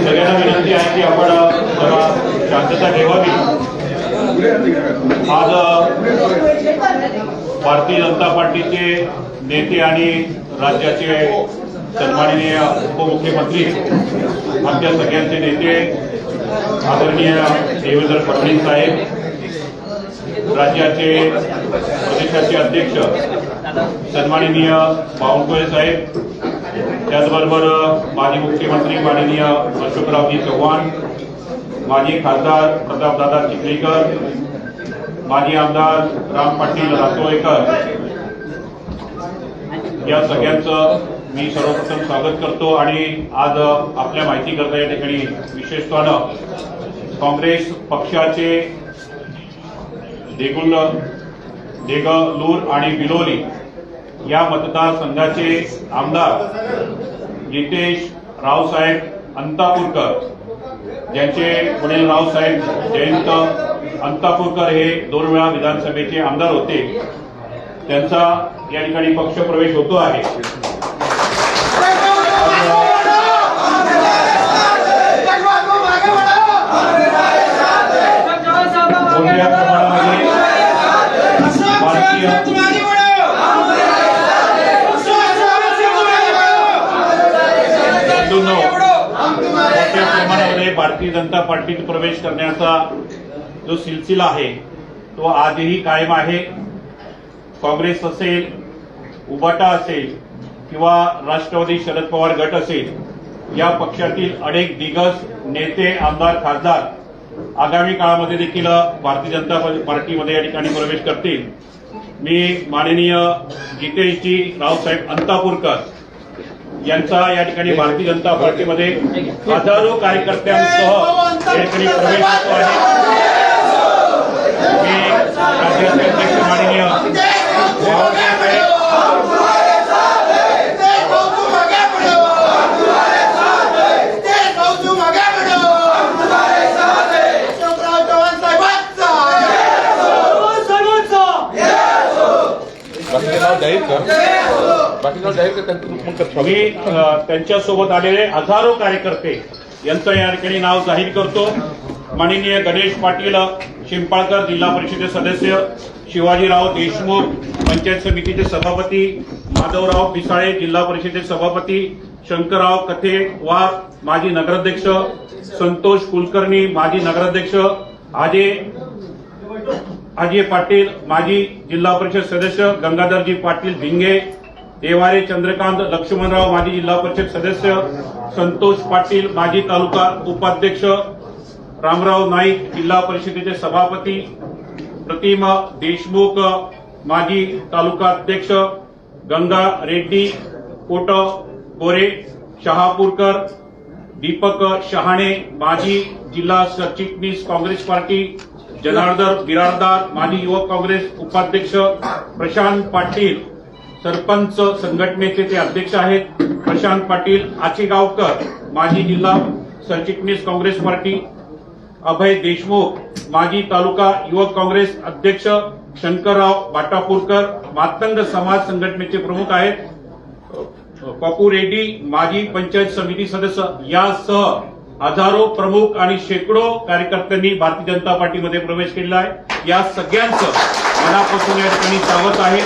सगळ्यांना विनंती आहे की आपण जरा शांतता ठेवावी आज भारतीय जनता पार्टीचे नेते आणि राज्याचे सन्माननीय उपमुख्यमंत्री आमच्या सगळ्यांचे नेते आदरणीय देवेंद्र फडणवीस साहेब राज्याचे प्रदेशाचे अध्यक्ष सन्माननीय बावनकुळे साहेब त्याचबरोबर माजी मुख्यमंत्री माननीय अशोकरावजी चव्हाण माजी खासदार प्रतापदादा चिखलीकर माजी आमदार राम पाटील रातोळेकर या सगळ्यांचं मी सर्वप्रथम स्वागत करतो आणि आज आपल्या माहितीकरता या ठिकाणी विशेषत्वानं काँग्रेस पक्षाचे देगुल देगलूर आणि बिलोली या मतदारसंघाचे आमदार नितेश रावसाहेब अंतापूरकर ज्यांचे वडील रावसाहेब जयंत अंतापूरकर हे दोन वेळा विधानसभेचे आमदार होते. त्यांचा या ठिकाणी पक्षप्रवेश होतो आहे. मोठ्या प्रमाणामध्ये भारतीय मोठ्या प्रमाणामध्ये भारतीय जनता पार्टीत प्रवेश करण्याचा जो सिलसिला आहे तो आजही कायम आहे. काँग्रेस असेल उबाटा असेल किंवा राष्ट्रवादी शरद पवार गट असेल या पक्षातील अनेक दिग्गज नेते आमदार खासदार आगामी काळामध्ये देखील भारतीय जनता पार्टीमध्ये या ठिकाणी प्रवेश करतील. मी माननीय जितेशजी रावसाहेब अंतापूरकर यांचा या ठिकाणी भारतीय जनता पार्टीमध्ये हजारो कार्यकर्त्यांसह या ठिकाणी प्रवेश होतो आहे. मी राज्याचे अध्यक्ष माननीय जाहीर कर. बाकीचं नाव जाहीर कर त्यांचं मग कर मी त्यांच्यासोबत आलेले हजारो कार्यकर्ते यांचं या ठिकाणी नाव जाहीर करतो. माननीय गणेश पाटील शिंपाळकर जिल्हा परिषदेचे सदस्य शिवाजीराव देशमुख पंचायत समितीचे सभापती माधवराव पिसाळे जिल्हा परिषदेचे सभापती शंकरराव कथेवार माजी नगराध्यक्ष संतोष कुलकर्णी माजी नगराध्यक्ष अजय अजय पाटील माजी जिल्हा परिषद सदस्य गंगाधरजी पाटील भिंगे देवारे चंद्रकांत लक्ष्मणराव माजी जिल्हा परिषद सदस्य संतोष पाटील माजी तालुका उपाध्यक्ष रामराव नाईक जिल्हा परिषदेचे सभापती प्रतिमा देशमुख माजी तालुका अध्यक्ष गंगा रेड्डी कोट गोरे शहापूरकर दीपक शहाणे माजी जिल्हा सरचिटणीस काँग्रेस पार्टी जनार्दन बिरारदार माजी युवक काँग्रेस उपाध्यक्ष प्रशांत पाटील. सरपंच संघटनेचे ते अध्यक्ष आहेत. प्रशांत पाटील आचेगावकर माजी जिल्हा सरचिटणीस काँग्रेस पार्टी. अभय देशमुख माजी तालुका युवक काँग्रेस अध्यक्ष शंकरराव बाटापूरकर मातंग समाज संघटनेचे प्रमुख आहेत. पपू रेड्डी माजी पंचायत समिती सदस्य. यासह हजारो प्रमुख आणि शेकडो कार्यकर्त्यांनी भारतीय जनता पार्टीमध्ये प्रवेश केलेला आहे या सगळ्यांचं मनापासून या ठिकाणी स्वागत आहे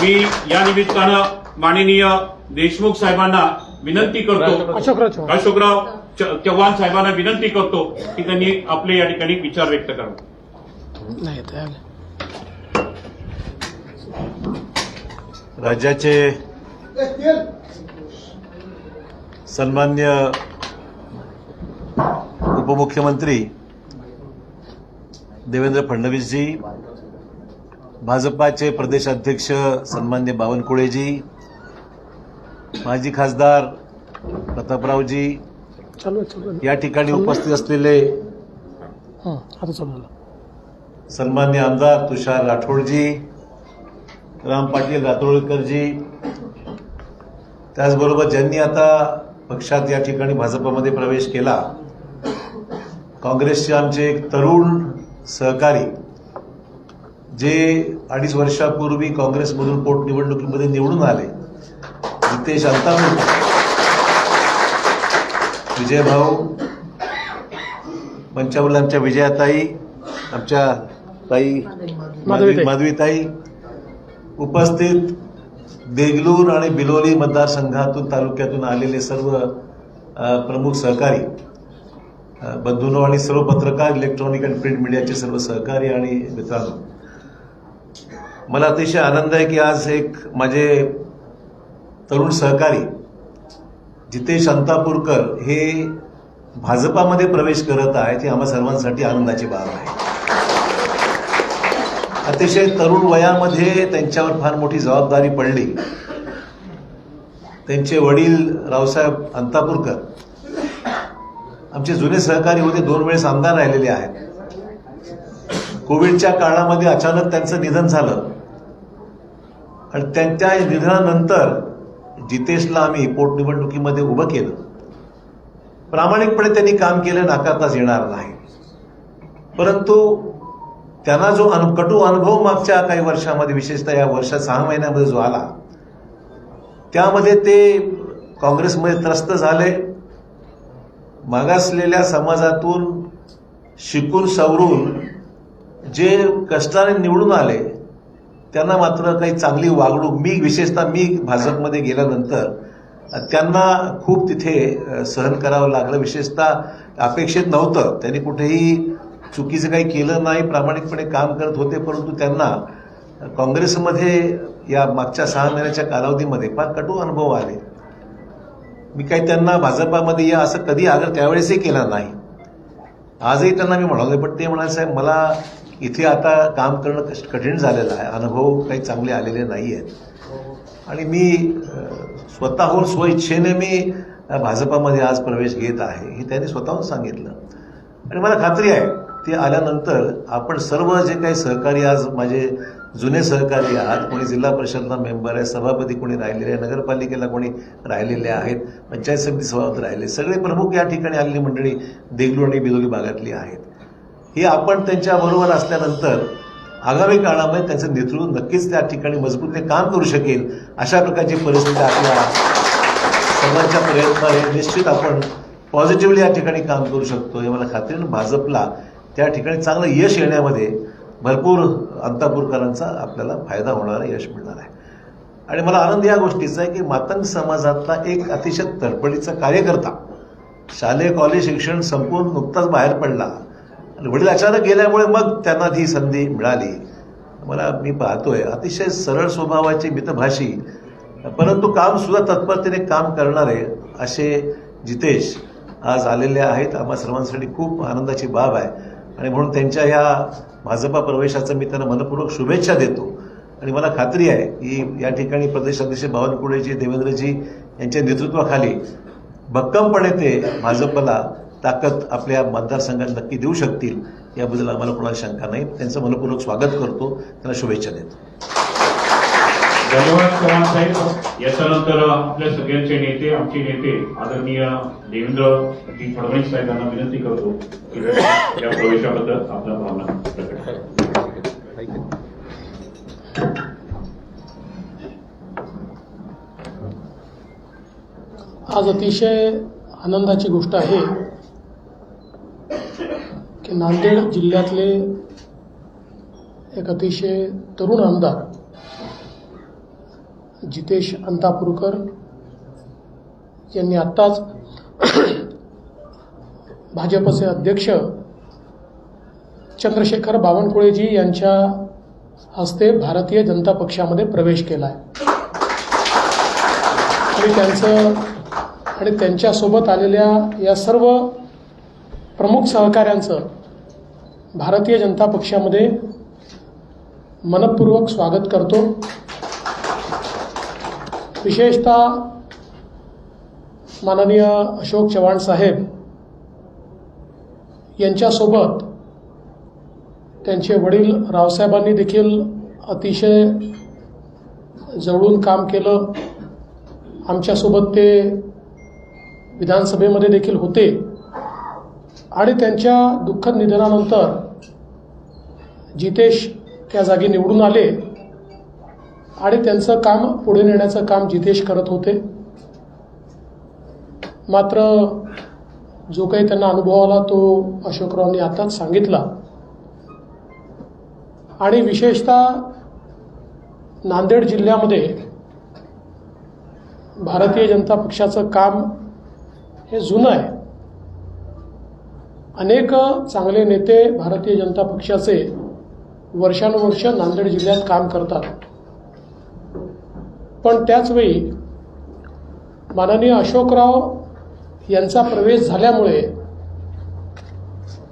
मी या निमित्तानं माननीय देशमुख साहेबांना विनंती करतो अशोकराव चव्हाण. साहेबांना विनंती करतो की त्यांनी आपले या ठिकाणी विचार व्यक्त करावे. राज्याचे सन्मान्य उपमुख्यमंत्री देवेंद्र फडणवीसजी भाजपाचे प्रदेशाध्यक्ष सन्मान्य बावनकुळेजी माजी खासदार प्रतापरावजी या ठिकाणी उपस्थित असलेले सन्मान्य आमदार तुषार राठोडजी राम पाटील रातोळकरजी त्याचबरोबर ज्यांनी आता पक्षात या ठिकाणी भाजपमध्ये प्रवेश केला काँग्रेसचे आमचे एक तरुण सहकारी जे अडीच वर्षापूर्वी काँग्रेसमधून पोटनिवडणुकीमध्ये निवडून आले जितेश अंतापूर विजय भाऊ आमच्या विजयाताई आमच्या ताई माधवीताई. माधवीताई उपस्थित देगलूर आणि बिलोली मतदारसंघातून तालुक्यातून आलेले सर्व प्रमुख सहकारी बंधूनो आणि सर्व पत्रकार इलेक्ट्रॉनिक आणि प्रिंट मीडियाचे सर्व सहकारी आणि मित्रांनो मला अतिशय आनंद आहे की आज एक माझे तरुण सहकारी जितेश अंतापूरकर हे भाजपामध्ये प्रवेश करत आहेत ही आम्हा सर्वांसाठी आनंदाची बाब आहे. अतिशय तरुण वयामध्ये त्यांच्यावर फार मोठी जबाबदारी पडली. त्यांचे वडील रावसाहेब अंतापूरकर आमचे जुने सहकारी होते दोन वेळेस आमदार राहिलेले आहेत. कोविडच्या काळामध्ये अचानक त्यांचं निधन झालं. आणि त्यांच्या निधनानंतर जितेशला आम्ही पोटनिवडणुकीमध्ये उभं केलं. प्रामाणिकपणे त्यांनी काम केलं नाकारताच येणार नाही. परंतु त्यांना जो अनु कटू अनुभव मागच्या काही वर्षामध्ये विशेषतः या वर्षात सहा महिन्यामध्ये जो आला त्यामध्ये ते काँग्रेसमध्ये त्रस्त झाले. मागासलेल्या समाजातून शिकून सवरून जे कष्टाने निवडून आले त्यांना मात्र काही चांगली वागणूक मी विशेषतः मी भाजपमध्ये गेल्यानंतर त्यांना खूप तिथे सहन करावं लागलं. विशेषतः अपेक्षित नव्हतं. त्यांनी कुठेही चुकीचं काही केलं नाही प्रामाणिकपणे काम करत होते परंतु त्यांना काँग्रेसमध्ये या मागच्या सहा महिन्याच्या कालावधीमध्ये फार कटू अनुभव आले. मी काही त्यांना भाजपामध्ये या असं कधी आग्रह त्यावेळेसही केला नाही. आजही त्यांना मी म्हणालो पण ते म्हणाले साहेब मला इथे आता काम करणं कष्ट- कठीण झालेलं आहे. अनुभव काही चांगले आलेले नाही आहेत आणि मी स्वतःहून स्वइच्छेने मी भाजपामध्ये आज प्रवेश घेत आहे हे त्यांनी स्वतःहून सांगितलं. आणि मला खात्री आहे ते आल्यानंतर आपण सर्व जे काही सहकारी आज माझे जुने सहकारी आहात कोणी जिल्हा परिषदला मेंबर आहे सभापती कोणी राहिलेले आहे नगरपालिकेला कोणी राहिलेले आहेत पंचायत समिती सभापती राहिले सगळे प्रमुख या ठिकाणी आलेली मंडळी देगलू आणि बिलोली भागातली आहेत. हे आपण त्यांच्याबरोबर असल्यानंतर आगामी काळामध्ये त्यांचं नेतृत्व नक्कीच त्या ठिकाणी मजबूतीने काम करू शकेल अशा प्रकारची परिस्थिती आपल्या सर्वांच्या प्रयत्नाने निश्चित आपण पॉझिटिव्हली या ठिकाणी काम करू शकतो. हे मला खात्री भाजपला त्या ठिकाणी चांगलं यश येण्यामध्ये भरपूर अंतापूरकरांचा आपल्याला फायदा होणार आहे यश मिळणार आहे. आणि मला आनंद या गोष्टीचा आहे की मातंग समाजातला एक अतिशय तडपडीचा कार्यकर्ता शालेय कॉलेज शिक्षण संपून नुकताच बाहेर पडला. आणि वडील अचानक गेल्यामुळे मग त्यांना ती संधी मिळाली. मला मी पाहतोय अतिशय सरळ स्वभावाचे मितभाषी परंतु काम सुद्धा तत्परतेने काम करणारे असे जितेश आज आलेले आहेत. आम्हा सर्वांसाठी खूप आनंदाची बाब आहे. आणि म्हणून त्यांच्या या भाजपा प्रवेशाचं मी त्यांना मनपूर्वक शुभेच्छा देतो. आणि मला खात्री आहे की या ठिकाणी प्रदेशाध्यक्ष बावनकुळेजी देवेंद्रजी यांच्या नेतृत्वाखाली भक्कमपणे ते भाजपला ताकद आपल्या मतदारसंघात नक्की देऊ शकतील याबद्दल आम्हाला कोणाला शंका नाही. त्यांचं मनपूर्वक स्वागत करतो. त्यांना शुभेच्छा देतो. धन्यवाद चव्हाण साहेब याच्यानंतर आपल्या सगळ्यांचे नेते आमचे नेते आदरणीय देवेंद्रजी फडणवीस साहेबांना विनंती करतो की या प्रवेशाबद्दल आपल्या भावना प्रकट करा. आज अतिशय आनंदाची गोष्ट आहे की नांदेड जिल्ह्यातले एक अतिशय तरुण आमदार जितेश अंतापूरकर यांनी आत्ताच भाजपचे अध्यक्ष चंद्रशेखर बावनकुळेजी यांच्या हस्ते भारतीय जनता पक्षामध्ये प्रवेश केला आहे आणि त्यांचं आणि त्यांच्यासोबत आलेल्या या सर्व प्रमुख सहकाऱ्यांचं भारतीय जनता पक्षामध्ये मनपूर्वक स्वागत करतो. विशेषतः माननीय अशोक चव्हाण साहेब यांच्यासोबत त्यांचे वडील रावसाहेबांनी देखील अतिशय जवळून काम केलं. आमच्यासोबत ते विधानसभेमध्ये देखील होते. आणि त्यांच्या दुःखद निधनानंतर जितेश त्या जागी निवडून आले. आणि त्यांचं काम पुढे नेण्याचं काम जितेश करत होते. मात्र जो काही त्यांना अनुभव आला तो अशोकरावांनी आताच सांगितला. आणि विशेषतः नांदेड जिल्ह्यामध्ये भारतीय जनता पक्षाचं काम हे जुनं आहे. अनेक चांगले नेते भारतीय जनता पक्षाचे वर्षानुवर्ष नांदेड जिल्ह्यात काम करतात. पण त्याचवेळी माननीय अशोकराव यांचा प्रवेश झाल्यामुळे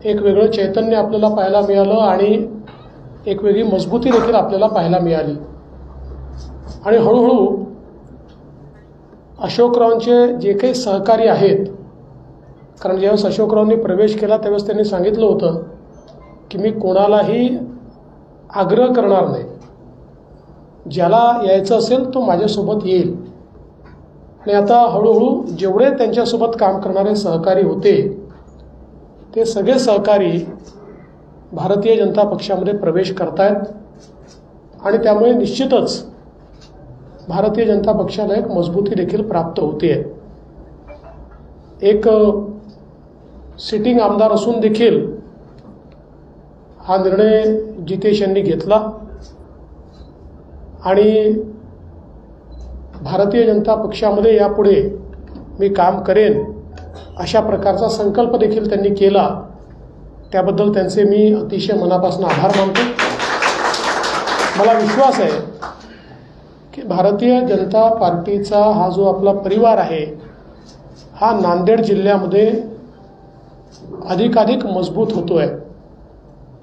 एक वेगळं चैतन्य आपल्याला पाहायला मिळालं आणि एक वेगळी मजबूती देखील आपल्याला पाहायला मिळाली. आणि हळूहळू अशोकरावांचे जे काही सहकारी आहेत कारण ज्यावेळेस अशोकरावांनी प्रवेश केला त्यावेळेस त्यांनी सांगितलं होतं की मी कोणालाही आग्रह करणार नाही. ज्याला यायचं असेल तो माझ्यासोबत येईल. आणि आता हळूहळू जेवढे त्यांच्यासोबत काम करणारे सहकारी होते ते सगळे सहकारी भारतीय जनता पक्षामध्ये प्रवेश करतायत. आणि त्यामुळे निश्चितच भारतीय जनता पक्षाला एक मजबूती देखील प्राप्त होते एक सिटिंग आमदार असून देखील हा निर्णय जितेश यांनी घेतला. आणि भारतीय जनता पक्षामध्ये यापुढे मी काम करेन अशा प्रकारचा संकल्प देखील त्यांनी केला. त्याबद्दल त्यांचे मी अतिशय मनापासून आभार मानतो. मला विश्वास आहे की भारतीय जनता पार्टीचा हा जो आपला परिवार आहे हा नांदेड जिल्ह्यामध्ये अधिकाधिक मजबूत होतो आहे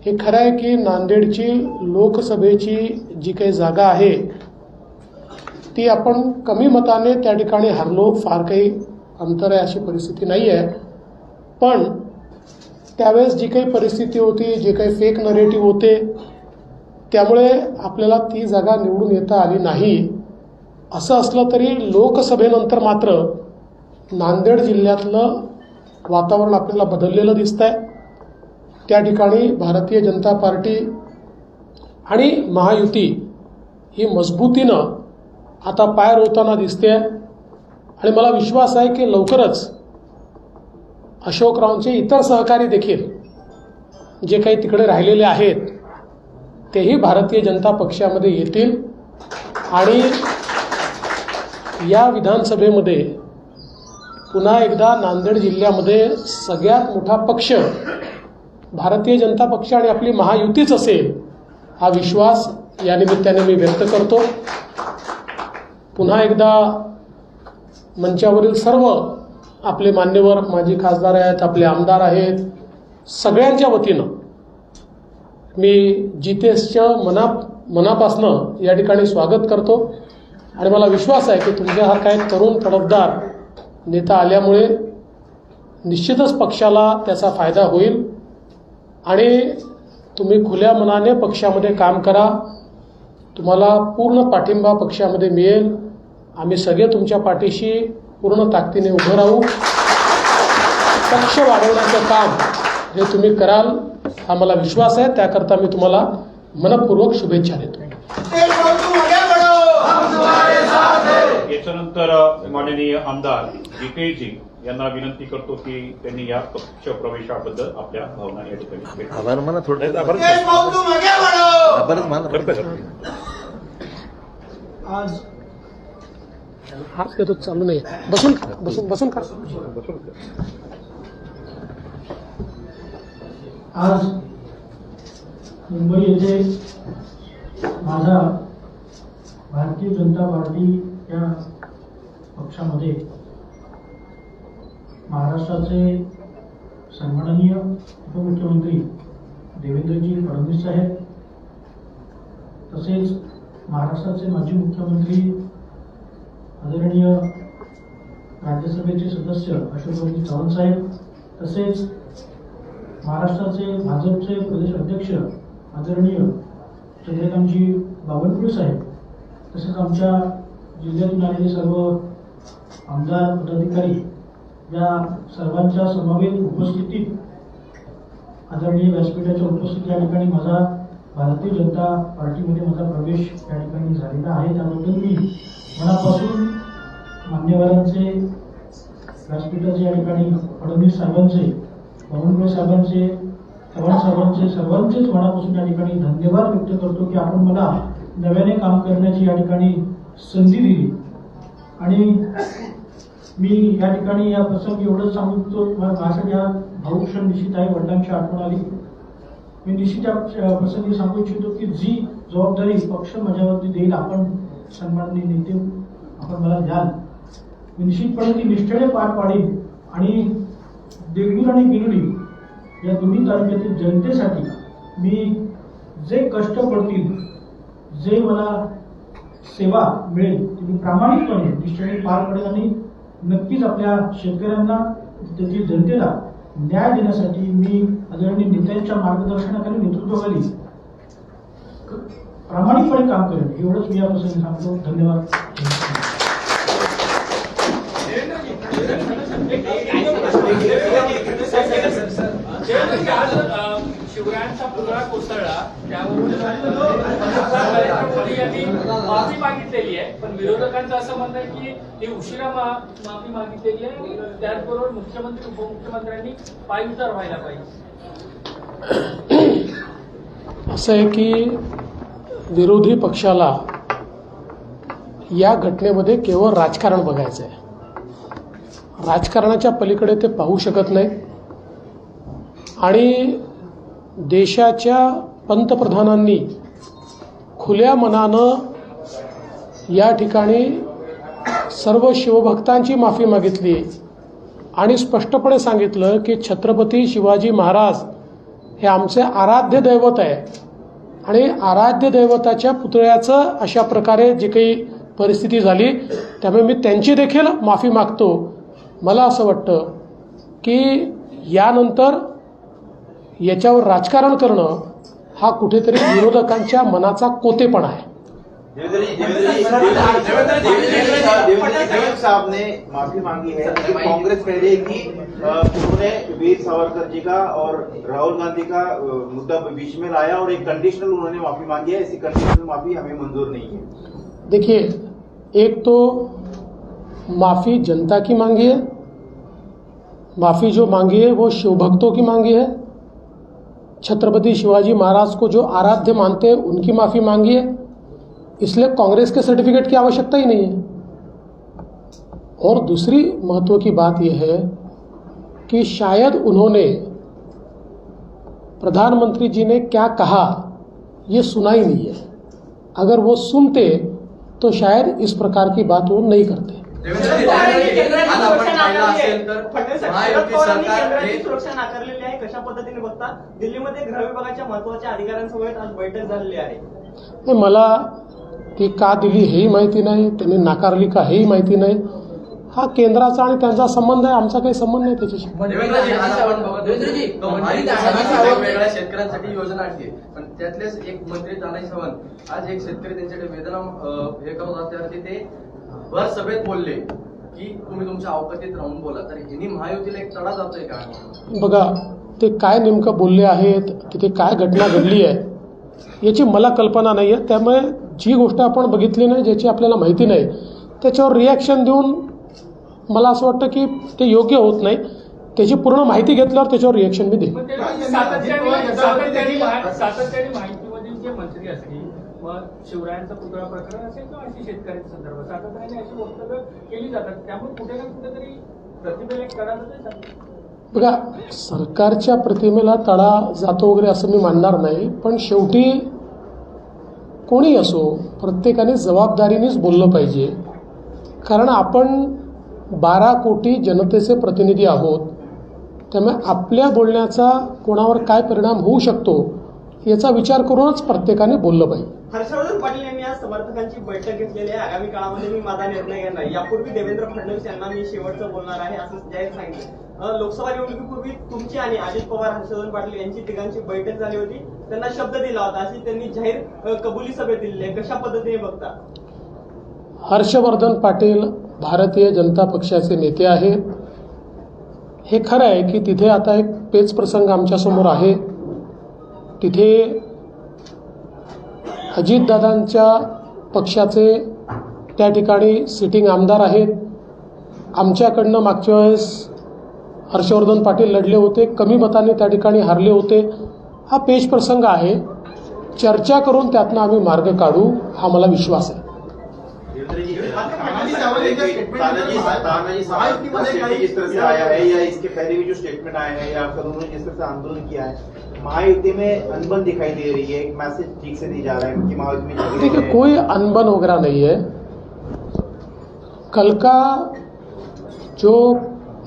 हे खरं आहे की नांदेडची लोकसभेची जी काही जागा आहे ती आपण कमी मताने त्या ठिकाणी हरलो फार काही अंतर आहे अशी परिस्थिती नाही आहे. पण त्यावेळेस जी काही परिस्थिती होती जे काही फेक नरेटिव्ह होते त्यामुळे आपल्याला ती जागा निवडून येता आली नाही. असं असलं तरी लोकसभेनंतर मात्र नांदेड जिल्ह्यातलं वातावरण आपल्याला बदललेलं दिसतं आहे त्या ठिकाणी भारतीय जनता पार्टी आणि महायुती ही मजबूतीनं आता पाय रोवताना दिसते आणि मला विश्वास आहे की लवकरच अशोकरावांचे इतर सहकारी देखील जे काही तिकडे राहिलेले आहेत तेही भारतीय जनता पक्षामध्ये येतील. आणि या विधानसभेमध्ये पुन्हा एकदा नांदेड जिल्ह्यामध्ये सगळ्यात मोठा पक्ष भारतीय जनता पक्ष आणि आपली महायुतीच असेल हा विश्वास या निमित्ताने मी व्यक्त करतो. पुन्हा एकदा मंचावरील सर्व आपले मान्यवर माजी खासदार आहेत आपले आमदार आहेत सगळ्यांच्या वतीनं मी जितेशचं मना मनापासनं या ठिकाणी स्वागत करतो. आणि मला विश्वास आहे की तुमच्यासारखा एक तरुण तडफदार नेता आल्यामुळे निश्चितच पक्षाला त्याचा फायदा होईल. आणि तुम्ही खुल्या मनाने पक्षामध्ये काम करा. तुम्हाला पूर्ण पाठिंबा पक्षामध्ये मिळेल. आम्ही सगळे तुमच्या पाठीशी पूर्ण ताकदीने उभं राहू. पक्ष वाढवण्याचं काम हे तुम्ही कराल हा मला विश्वास आहे. त्याकरता मी तुम्हाला मनपूर्वक शुभेच्छा देतो. याच्यानंतर माननीय आमदार जितेशजी यांना विनंती करतो की त्यांनी या पक्ष प्रवेशाबद्दल आपल्या भावना या ठिकाणी व्यक्त आभार म्हणा थोडं. आभारच म्हणा आज हाच घेतो चालू नाही? बसून बसून बसून खा. आज मुंबई येथे माझा भारतीय जनता पार्टी या पक्षामध्ये महाराष्ट्राचे सन्माननीय उपमुख्यमंत्री देवेंद्रजी फडणवीस साहेब तसेच महाराष्ट्राचे माजी मुख्यमंत्री आदरणीय राज्यसभेचे सदस्य अशोकजी चव्हाण साहेब तसेच महाराष्ट्राचे भाजपचे प्रदेश अध्यक्ष आदरणीय चंद्रकांतजी बावनकुळे साहेब तसेच आमच्या जिल्ह्यातून आलेले सर्व आमदार पदाधिकारी या सर्वांच्या समवेत उपस्थितीत आदरणीय व्यासपीठाच्या उपस्थित या ठिकाणी माझा भारतीय जनता पार्टीमध्ये माझा प्रवेश या ठिकाणी झालेला आहे. त्याबद्दल मी मनापासून मान्यवरांचे व्यासपीठाचे या ठिकाणी फडणवीस साहेबांचे बावनकुळे साहेबांचे चव्हाण साहेबांचे सर्वांचेच मनापासून या ठिकाणी धन्यवाद व्यक्त करतो की आपण मला नव्याने काम करण्याची या ठिकाणी संधी दिली. आणि मी या ठिकाणी या प्रसंगी एवढंच सांगू इच्छितो मला माझ्यासाठी हा निश्चित आहे वडिलांची आठवण आली. मी निश्चित या प्रसंगी सांगू इच्छितो की जी जबाबदारी पक्ष माझ्यावरती देईल आपण सन्माननीय नेते आपण मला द्याल. मी निश्चितपणे ती निष्ठेने पार पाडेल आणि देगलूर आणि गिरडी या दोन्ही तालुक्यातील जनतेसाठी मी जे कष्ट पडतील जे मला सेवा मिळेल ती मी प्रामाणिकपणे निष्ठेने पार पडेल आणि नक्कीच आपल्या शेतकऱ्यांना त्यातील जनतेला न्याय देण्यासाठी मी आदरणीय नेत्यांच्या मार्गदर्शनाखाली नेतृत्वाखाली प्रामाणिकपणे काम करेन एवढंच मी या प्रसंगी सांगतो धन्यवाद शिवरायांचा पुतळा कोसळला त्यावर मोदी यांनी माफी मागितलेली आहे. पण विरोधकांचं असं म्हणणं आहे की ही उशिरा माफी मागितलेली आहे. त्याचबरोबर मुख्यमंत्री उपमुख्यमंत्र्यांनी पायउतार व्हायला पाहिजे. असं आहे की विरोधी पक्षाला या घटनेमध्ये केवळ राजकारण बघायचं आहे. राजकारणाच्या पलीकडे ते पाहू शकत नाही. आणि देशाच्या पंतप्रधानांनी खुल्या मनानं या ठिकाणी सर्व शिवभक्तांची माफी मागितली. आणि स्पष्टपणे सांगितलं की छत्रपती शिवाजी महाराज हे आमचे आराध्य दैवत आहे. आणि आराध्य दैवताच्या पुतळ्याचं अशा प्रकारे जी काही परिस्थिती झाली त्यामुळे मी त्यांची देखील माफी मागतो. मला असं वाटतं की यानंतर याच्यावर राजकारण करणं हा कुठेतरी विरोधकांच्या मनाचा कोतेपणा आहे. साहब ने माफी मांगी है कि कांग्रेस कह रही है कि उन्होंने वीर सावरकर जी का और राहुल गांधी का मुद्दा बीच में लाया और एक कंडीशनल उन्होंने माफी मांगी है। ऐसी कंडीशनल माफी हमें मंजूर नहीं है। देखिए एक तो माफ़ी जनता की मांगी है माफ़ी जो मांगी है वो शिवभक्तों की मांगी है छत्रपति शिवाजी महाराज को जो आराध्य मानते हैं, उनकी माफ़ी मांगी है। इसलिए कांग्रेस के सर्टिफिकेट की आवश्यकता ही नहीं है। और दूसरी महत्व की बात यह है कि शायद उन्होंने प्रधानमंत्री जी ने क्या कहा, ये सुना ही नहीं है। अगर वो सुनते तो शायद इस प्रकार की बात वो नहीं करते। नाकारलेली आहे. कशा पद्धतीने बघता? दिल्लीमध्ये गृह विभागाच्या महत्त्वाच्या अधिकाऱ्यांसमवेत आज बैठक झालेली आहे. मला ती का दिली हेही माहिती नाही त्यांनी नाकारली का हेही माहिती नाही. हा केंद्राचा आणि त्यांचा संबंध आहे आमचा काही संबंध नाही त्याच्याशी. शेतकऱ्यांसाठी योजना आणते पण त्यातलेच एक मंत्री तानाजी सावंत. आज एक शेतकरी त्यांच्याकडे वेदना हे करत असल्यावरती ते भर सभेत बोलले की तुम्ही तुमच्या अवकतीत राहून बोला. तर हिनी महायुतीला एक तडा जातोय का? बघा ते काय नेमकं बोलले आहेत तिथे काय घटना घडली आहे याची मला कल्पना नाही आहे त्यामुळे जी गोष्ट आपण बघितली नाही ज्याची आपल्याला माहिती नाही त्याच्यावर रिॲक्शन देऊन मला असं वाटतं की ते योग्य होत नाही. त्याची पूर्ण माहिती घेतल्यावर त्याच्यावर रिॲक्शन मी देईन. ते सातत्याने मग शिवरायांचा पुतळा प्रकरण असेल किंवा अशी शेतकऱ्यांच्या संदर्भात सातत्याने अशी वक्तव्य केली जातात. त्यामुळे कुठे ना कुठेतरी प्रतिभेला एक कडाला जाते बघा सरकारच्या प्रतिमेला तडा जातो वगैरे असं मी मानणार नाही पण शेवटी कोणी असो प्रत्येकाने जबाबदारीनेच बोललं पाहिजे. कारण आपण बारा कोटी जनतेचे प्रतिनिधी आहोत. त्यामुळे आपल्या बोलण्याचा कोणावर काय परिणाम होऊ शकतो याचा विचार करूनच प्रत्येकाने बोललं पाहिजे. हर्षवर्धन पाटील यांनी आज समर्थकांची बैठक घेतलेली आहे. आगामी काळामध्ये मी माझा निर्णय घेणार. यापूर्वी देवेंद्र फडणवीस यांना मी शेवटचं बोलणार आहे असं जाहीर सांगितलं. लोकसभा निवडणुकीपूर्वी तुमची आणि अजित पवार हर्षवर्धन पाटील यांची तिघांची बैठक झाली होती. त्यांना शब्द दिला होता अशी त्यांनी जाहीर कबुली सभेत दिलेली आहे. कशा पद्धतीने बघता? हर्षवर्धन पाटील भारतीय जनता पक्षाचे नेते आहेत. हे खरं आहे की तिथे आता एक पेच प्रसंग आमच्यासमोर आहे. तिथे अजितदादांच्या पक्षाचे त्या ठिकाणी सिटिंग आमदार आहेत आमच्याकडनं मागच्या वेळेस हर्षवर्धन पाटील लढले होते कमी मताने त्या ठिकाणी हरले होते हा पेश प्रसंग आहे चर्चा करून त्यातनं आम्ही मार्ग काढू हा मला विश्वास आहे तरह से आया है या इसके पहले भी जो स्टेटमेंट आया है या फिर उन्होंने तरह से आंदोलन किया है महायुति में अनबन दिखाई दे रही है मैसेज ठीक से नहीं जा रहा है कि महायुति में देखिए कोई अनबन वगैरह नहीं है। कल का जो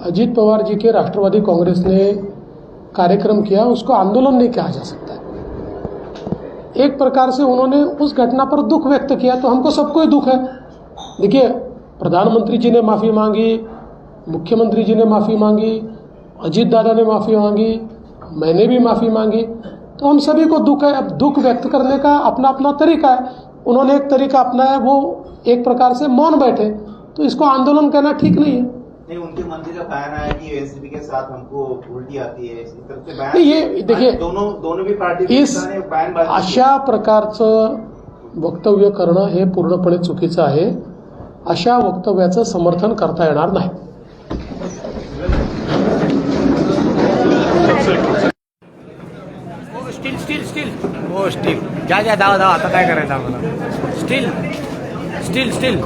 अजीत पवार जी के राष्ट्रवादी कांग्रेस ने कार्यक्रम किया उसको आंदोलन नहीं कहा जा सकता है। एक प्रकार से उन्होंने उस घटना पर दुख व्यक्त किया तो हमको सबको ही दुख है। देखिए प्रधानमंत्री जी ने माफ़ी मांगी मुख्यमंत्री जी ने माफ़ी मांगी अजीत दादा ने माफ़ी मांगी मैंने भी माफ़ी मांगी। तो हम सभी को दुख है अब दुख व्यक्त करने का अपना अपना तरीका है। उन्होंने एक तरीका अपनाया वो एक प्रकार से मौन बैठे। तो इसको आंदोलन कहना ठीक नहीं है। नहीं उनके मंत्री का बयान आया कि एनसीपी के साथ हमको उल्टी आती है इस तरफ़ से बयान ये देखिए, दोनों दोनों भी पार्टी इस अशा प्रकारचं वक्तव्य करणं हे पूर्णपणे चुकीचं आहे. अशा वक्तव्याचं समर्थन करता येणार नाही. स्टील स्टील हो स्टील ज्या ज्या धावा धावा आता काय करायचं आम्हाला? Steel steel steel